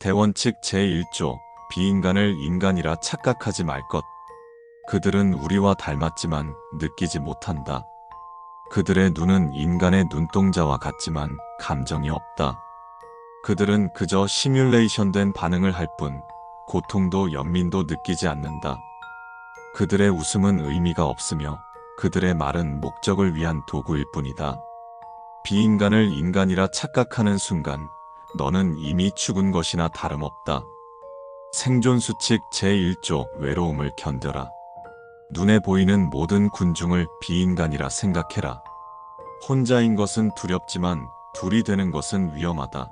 대원칙 제1조 비인간을 인간이라 착각하지 말 것. 그들은 우리와 닮았지만 느끼지 못한다. 그들의 눈은 인간의 눈동자와 같지만 감정이 없다. 그들은 그저 시뮬레이션된 반응을 할 뿐 고통도 연민도 느끼지 않는다. 그들의 웃음은 의미가 없으며 그들의 말은 목적을 위한 도구일 뿐이다. 비인간을 인간이라 착각하는 순간 너는 이미 죽은 것이나 다름없다. 생존 수칙 제1조 외로움을 견뎌라. 눈에 보이는 모든 군중을 비인간이라 생각해라. 혼자인 것은 두렵지만 둘이 되는 것은 위험하다.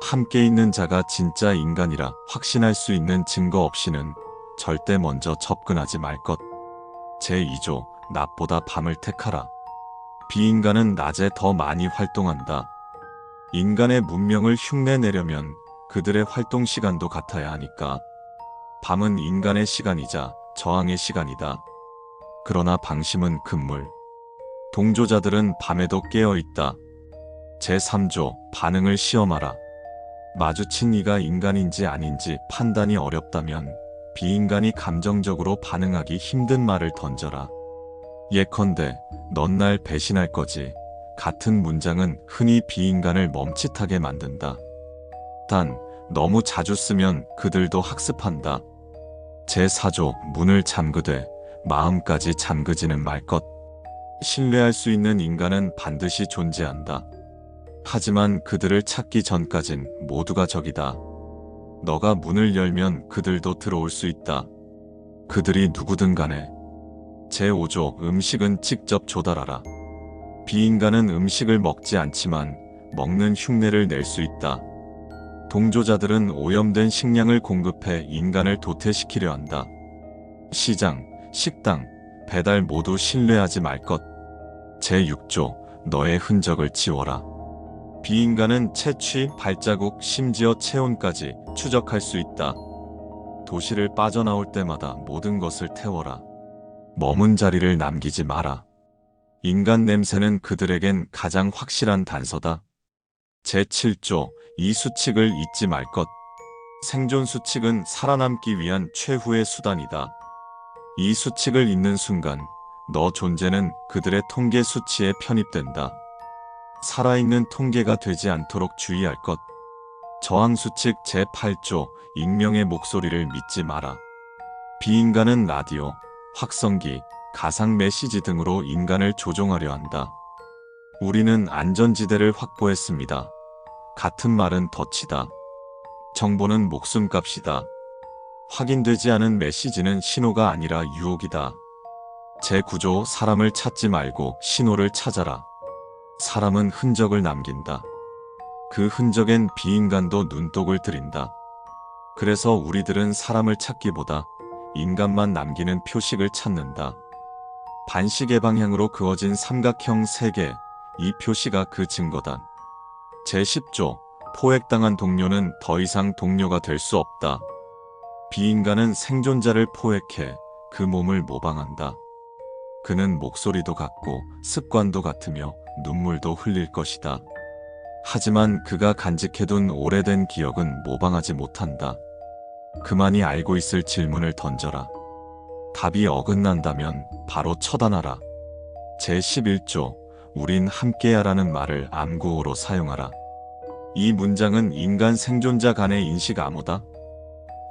함께 있는 자가 진짜 인간이라 확신할 수 있는 증거 없이는 절대 먼저 접근하지 말 것. 제2조 낮보다 밤을 택하라. 비인간은 낮에 더 많이 활동한다. 인간의 문명을 흉내내려면 그들의 활동 시간도 같아야 하니까. 밤은 인간의 시간이자 저항의 시간이다. 그러나 방심은 금물. 동조자들은 밤에도 깨어 있다. 제3조 반응을 시험하라. 마주친 이가 인간인지 아닌지 판단이 어렵다면 비인간이 감정적으로 반응하기 힘든 말을 던져라. 예컨대 넌 날 배신할 거지. 같은 문장은 흔히 비인간을 멈칫하게 만든다. 단 너무 자주 쓰면 그들도 학습한다. 제4조 문을 잠그되 마음까지 잠그지는 말 것. 신뢰할 수 있는 인간은 반드시 존재한다. 하지만 그들을 찾기 전까진 모두가 적이다. 너가 문을 열면 그들도 들어올 수 있다. 그들이 누구든 간에. 제5조 음식은 직접 조달하라. 비인간은 음식을 먹지 않지만 먹는 흉내를 낼 수 있다. 동조자들은 오염된 식량을 공급해 인간을 도태시키려 한다. 시장, 식당, 배달 모두 신뢰하지 말 것. 제6조 너의 흔적을 지워라. 비인간은 채취, 발자국, 심지어 체온까지 추적할 수 있다. 도시를 빠져나올 때마다 모든 것을 태워라. 머문 자리를 남기지 마라. 인간 냄새는 그들에겐 가장 확실한 단서다. 제7조 이 수칙을 잊지 말 것. 생존 수칙은 살아남기 위한 최후의 수단이다. 이 수칙을 잊는 순간 너 존재는 그들의 통계 수치에 편입된다. 살아있는 통계가 되지 않도록 주의할 것. 저항 수칙 제8조 익명의 목소리를 믿지 마라. 비인간은 라디오, 확성기, 가상 메시지 등으로 인간을 조종하려 한다. 우리는 안전지대를 확보했습니다. 같은 말은 덫이다. 정보는 목숨값이다. 확인되지 않은 메시지는 신호가 아니라 유혹이다. 제9조 사람을 찾지 말고 신호를 찾아라. 사람은 흔적을 남긴다. 그 흔적엔 비인간도 눈독을 들인다. 그래서 우리들은 사람을 찾기보다 인간만 남기는 표식을 찾는다. 반시계 방향으로 그어진 삼각형 3개, 이 표시가 그 증거다. 제10조, 포획당한 동료는 더 이상 동료가 될 수 없다. 비인간은 생존자를 포획해 그 몸을 모방한다. 그는 목소리도 같고 습관도 같으며 눈물도 흘릴 것이다. 하지만 그가 간직해둔 오래된 기억은 모방하지 못한다. 그만이 알고 있을 질문을 던져라. 답이 어긋난다면 바로 처단하라. 제11조, 우린 함께야라는 말을 암구어로 사용하라. 이 문장은 인간 생존자 간의 인식 암호다.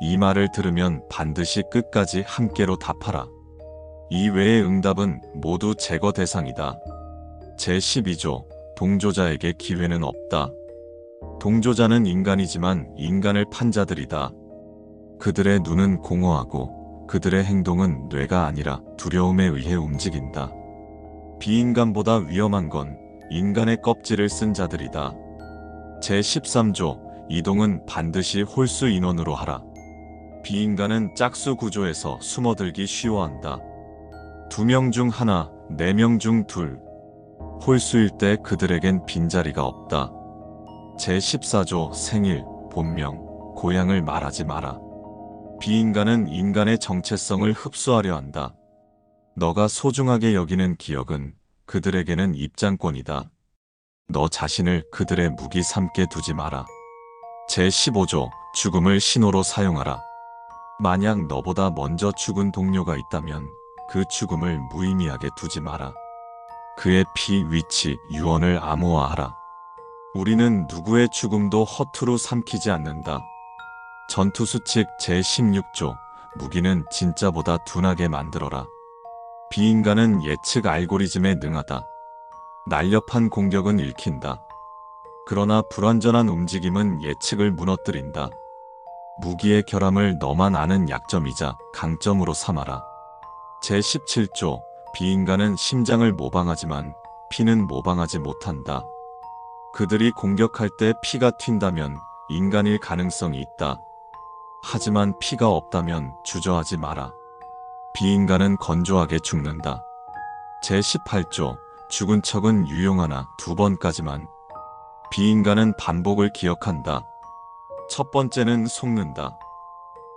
이 말을 들으면 반드시 끝까지 함께로 답하라. 이 외의 응답은 모두 제거 대상이다. 제12조, 동조자에게 기회는 없다. 동조자는 인간이지만 인간을 판 자들이다. 그들의 눈은 공허하고 그들의 행동은 뇌가 아니라 두려움에 의해 움직인다. 비인간보다 위험한 건 인간의 껍질을 쓴 자들이다. 제13조, 이동은 반드시 홀수 인원으로 하라. 비인간은 짝수 구조에서 숨어들기 쉬워한다. 두 명 중 하나, 네 명 중 둘. 홀수일 때 그들에겐 빈자리가 없다. 제14조 생일, 본명, 고향을 말하지 마라. 비인간은 인간의 정체성을 흡수하려 한다. 너가 소중하게 여기는 기억은 그들에게는 입장권이다. 너 자신을 그들의 무기 삼게 두지 마라. 제15조 죽음을 신호로 사용하라. 만약 너보다 먼저 죽은 동료가 있다면 그 죽음을 무의미하게 두지 마라. 그의 피, 위치, 유언을 암호화하라. 우리는 누구의 죽음도 허투루 삼키지 않는다. 전투수칙 제16조 무기는 진짜보다 둔하게 만들어라. 비인간은 예측 알고리즘에 능하다. 날렵한 공격은 읽힌다. 그러나 불완전한 움직임은 예측을 무너뜨린다. 무기의 결함을 너만 아는 약점이자 강점으로 삼아라. 제17조 비인간은 심장을 모방하지만 피는 모방하지 못한다. 그들이 공격할 때 피가 튄다면 인간일 가능성이 있다. 하지만 피가 없다면 주저하지 마라. 비인간은 건조하게 죽는다. 제18조 죽은 척은 유용하나 두 번까지만. 비인간은 반복을 기억한다. 첫 번째는 속는다.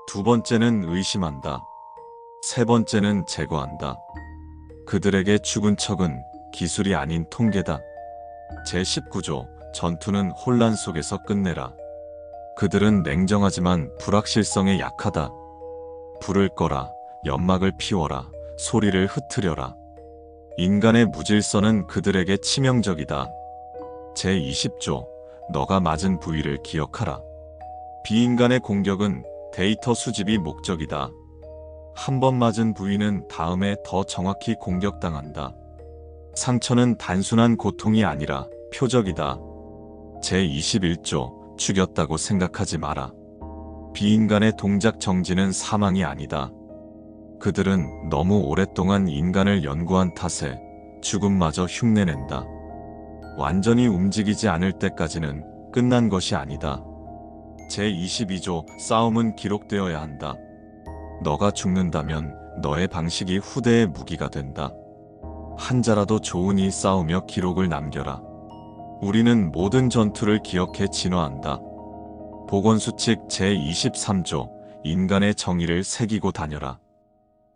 두 번째는 의심한다. 세 번째는 제거한다. 그들에게 죽은 척은 기술이 아닌 통계다. 제19조 전투는 혼란 속에서 끝내라. 그들은 냉정하지만 불확실성에 약하다. 불을 꺼라, 연막을 피워라, 소리를 흩트려라. 인간의 무질서는 그들에게 치명적이다. 제20조 너가 맞은 부위를 기억하라. 비인간의 공격은 데이터 수집이 목적이다. 한 번 맞은 부위는 다음에 더 정확히 공격당한다. 상처는 단순한 고통이 아니라 표적이다. 제21조 죽였다고 생각하지 마라. 비인간의 동작 정지는 사망이 아니다. 그들은 너무 오랫동안 인간을 연구한 탓에 죽음마저 흉내낸다. 완전히 움직이지 않을 때까지는 끝난 것이 아니다. 제22조 싸움은 기록되어야 한다. 너가 죽는다면 너의 방식이 후대의 무기가 된다. 한자라도 좋으니 싸우며 기록을 남겨라. 우리는 모든 전투를 기억해 진화한다. 보건수칙 제23조 인간의 정의를 새기고 다녀라.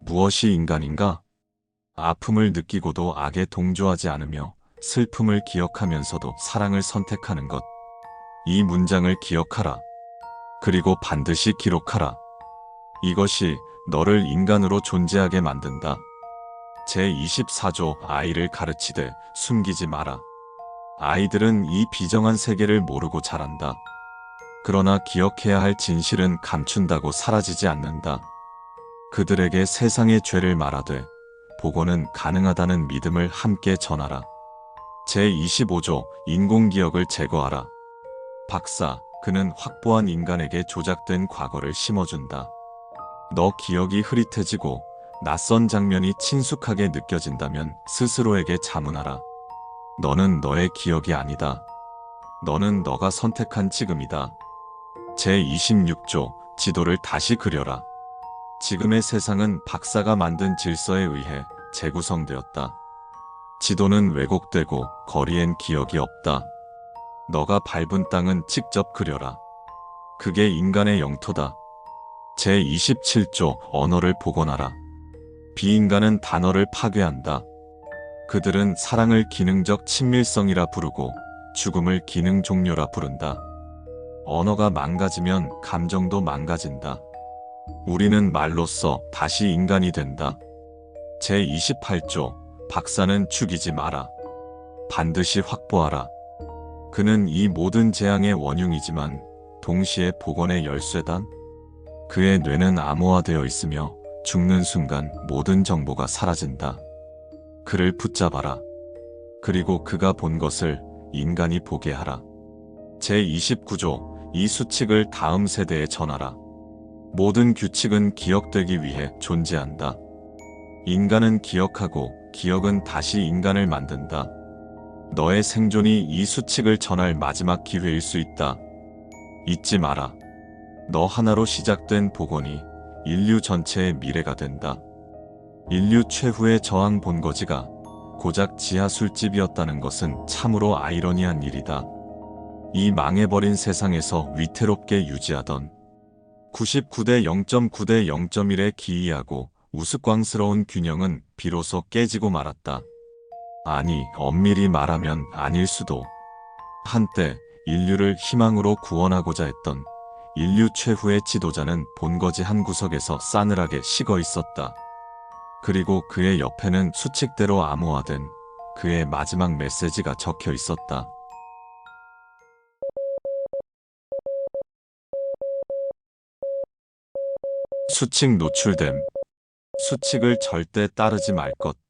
무엇이 인간인가? 아픔을 느끼고도 악에 동조하지 않으며 슬픔을 기억하면서도 사랑을 선택하는 것. 이 문장을 기억하라. 그리고 반드시 기록하라. 이것이 너를 인간으로 존재하게 만든다. 제24조 아이를 가르치되 숨기지 마라. 아이들은 이 비정한 세계를 모르고 자란다. 그러나 기억해야 할 진실은 감춘다고 사라지지 않는다. 그들에게 세상의 죄를 말하되 복원은 가능하다는 믿음을 함께 전하라. 제25조 인공기억을 제거하라. 박사, 그는 확보한 인간에게 조작된 과거를 심어준다. 너 기억이 흐릿해지고 낯선 장면이 친숙하게 느껴진다면 스스로에게 자문하라. 너는 너의 기억이 아니다. 너는 너가 선택한 지금이다. 제26조 지도를 다시 그려라. 지금의 세상은 박사가 만든 질서에 의해 재구성되었다. 지도는 왜곡되고 거리엔 기억이 없다. 너가 밟은 땅은 직접 그려라. 그게 인간의 영토다. 제27조 언어를 복원하라. 비인간은 단어를 파괴한다. 그들은 사랑을 기능적 친밀성이라 부르고 죽음을 기능 종료라 부른다. 언어가 망가지면 감정도 망가진다. 우리는 말로써 다시 인간이 된다. 제28조 박사는 죽이지 마라. 반드시 확보하라. 그는 이 모든 재앙의 원흉이지만 동시에 복원의 열쇠단. 그의 뇌는 암호화되어 있으며 죽는 순간 모든 정보가 사라진다. 그를 붙잡아라. 그리고 그가 본 것을 인간이 보게 하라. 제29조 이 수칙을 다음 세대에 전하라. 모든 규칙은 기억되기 위해 존재한다. 인간은 기억하고 기억은 다시 인간을 만든다. 너의 생존이 이 수칙을 전할 마지막 기회일 수 있다. 잊지 마라. 너 하나로 시작된 복원이 인류 전체의 미래가 된다. 인류 최후의 저항 본거지가 고작 지하 술집이었다는 것은 참으로 아이러니한 일이다. 이 망해버린 세상에서 위태롭게 유지하던 99대 0.9대 0.1의 기이하고 우스꽝스러운 균형은 비로소 깨지고 말았다. 아니, 엄밀히 말하면 아닐 수도. 한때 인류를 희망으로 구원하고자 했던 인류 최후의 지도자는 본거지 한 구석에서 싸늘하게 식어 있었다. 그리고 그의 옆에는 수칙대로 암호화된 그의 마지막 메시지가 적혀 있었다. 수칙 노출됨. 수칙을 절대 따르지 말 것.